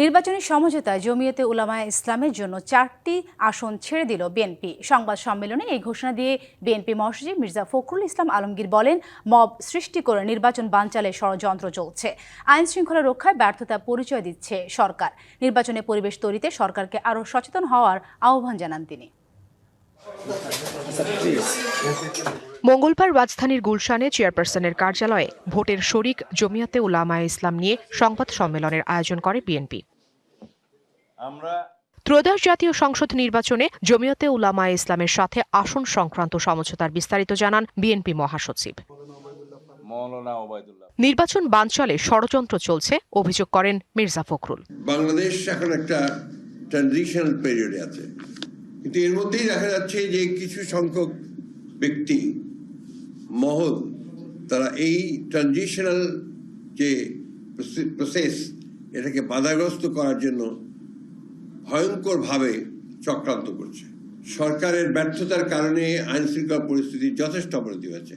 নির্বাচনী সমঝোতায় জমিয়তে উলামায় ইসলামের জন্য চারটি আসন ছেড়ে দিল বিএনপি। সংবাদ সম্মেলনে এই ঘোষণা দিয়ে বিএনপি মহাসচিব মির্জা ফখরুল ইসলাম আলমগীর বলেন, মব সৃষ্টি করে নির্বাচন বানচালে ষড়যন্ত্র চলছে। আইন শৃঙ্খলা রক্ষায় ব্যর্থতা পরিচয় দিচ্ছে সরকার। নির্বাচনে পরিবেশ তৈরিতে সরকারকে আরও সচেতন হওয়ার আহ্বান জানান তিনি। মঙ্গলবার রাজধানীর গুলশানে চেয়ারপারসনের কার্যালয়ে ভোটের শরিক জমিয়াতে উলামায়ে ইসলাম নিয়ে সংবাদ সম্মেলনের আয়োজন করে বিএনপি। আমরা ত্রয়োদশ জাতীয় সংসদ নির্বাচনে জমিয়তে উলামায়ে ইসলামের সাথে আসন সংক্রান্ত সমঝোতার বিস্তারিত জানান বিএনপি মহাসচিব। নির্বাচন বানচালে ষড়যন্ত্র চলছে অভিযোগ করেন মির্জা ফখরুল। বাংলাদেশ এখন একটা ট্রানজিশনাল পিরিয়ডে আছে। কিন্তু এর মধ্যেই দেখা যাচ্ছে যে কিছু সংখ্যক ব্যক্তি মহল তারা এই ট্রানজিশনাল যে প্রসেস এটাকে বাধাগ্রস্ত করার জন্য ভয়ঙ্করভাবে চক্রান্ত করছে। সরকারের ব্যর্থতার কারণে আইন শৃঙ্খলা পরিস্থিতি যথেষ্ট অবনতি হয়েছে।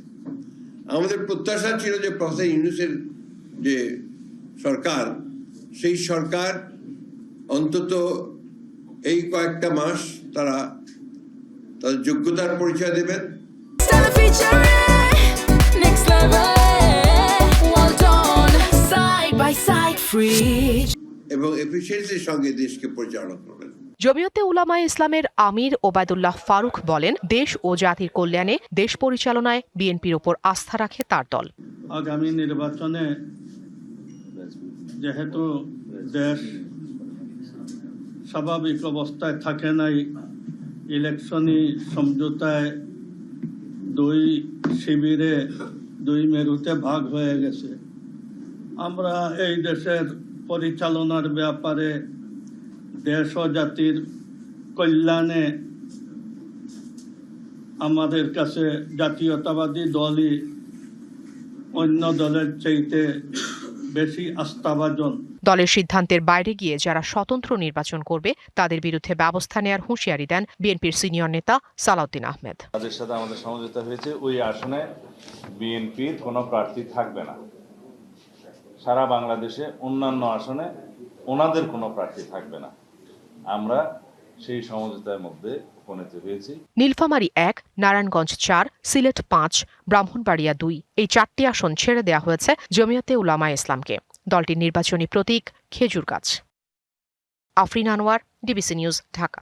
আমাদের প্রত্যাশা ছিল যে প্রফেসর ইউনুসের যে সরকার, সেই সরকার অন্তত এই কয়েকটা মাস তারা তাদের যোগ্যতার পরিচয় দেবেন. এবং এফিসিয়েন্সির সঙ্গে দেশকে পরিচালনা করবেন। জমিয়তে উলামায়ে ইসলামের আমির ওবায়দুল্লাহ ফারুক বলেন দেশ ও জাতির কল্যাণে দেশ পরিচালনায় বিএনপির ওপর আস্থা রাখে তার দল। আগামী নির্বাচনে যেহেতু দেশ স্বাভাবিক অবস্থায় থাকে নাই ইলেকশনই সমঝোতায় দুই শিবিরে দুই মেরুতে ভাগ হয়ে গেছে। আমরা এই দেশের পরিচালনার ব্যাপারে দেশ ও জাতির কল্যাণে আমাদের কাছে জাতীয়তাবাদী দলই অন্য দলের চাইতে বেশি আস্থাভাজন। দলের সিদ্ধান্তের বাইরে গিয়ে যারা স্বতন্ত্র নির্বাচন করবে তাদের বিরুদ্ধে ব্যবস্থা নেয়ার হুঁশিয়ারি দেন বিএনপির সিনিয়র নেতা সালাউদ্দিন আহমেদ। তাদের সাথে আমাদের সমঝোতা হয়েছে ওই আসনে বিএনপির কোনো প্রার্থী থাকবে না। সারা বাংলাদেশে অন্যান্য আসনে ওনাদের কোনো প্রার্থী থাকবে না। আমরা সেই সমঝোতার মধ্যে উপনীত হয়েছি। নীলফামারী এক, নারায়ণগঞ্জ চার, সিলেট পাঁচ, ব্রাহ্মণবাড়িয়া দুই, এই চারটি আসন ছেড়ে দেওয়া হয়েছে জমিয়াতে উলামা ইসলামকে। দলটির নির্বাচনী প্রতীক খেজুর গাছ। Afrin Anwar, DBC news, Dhaka.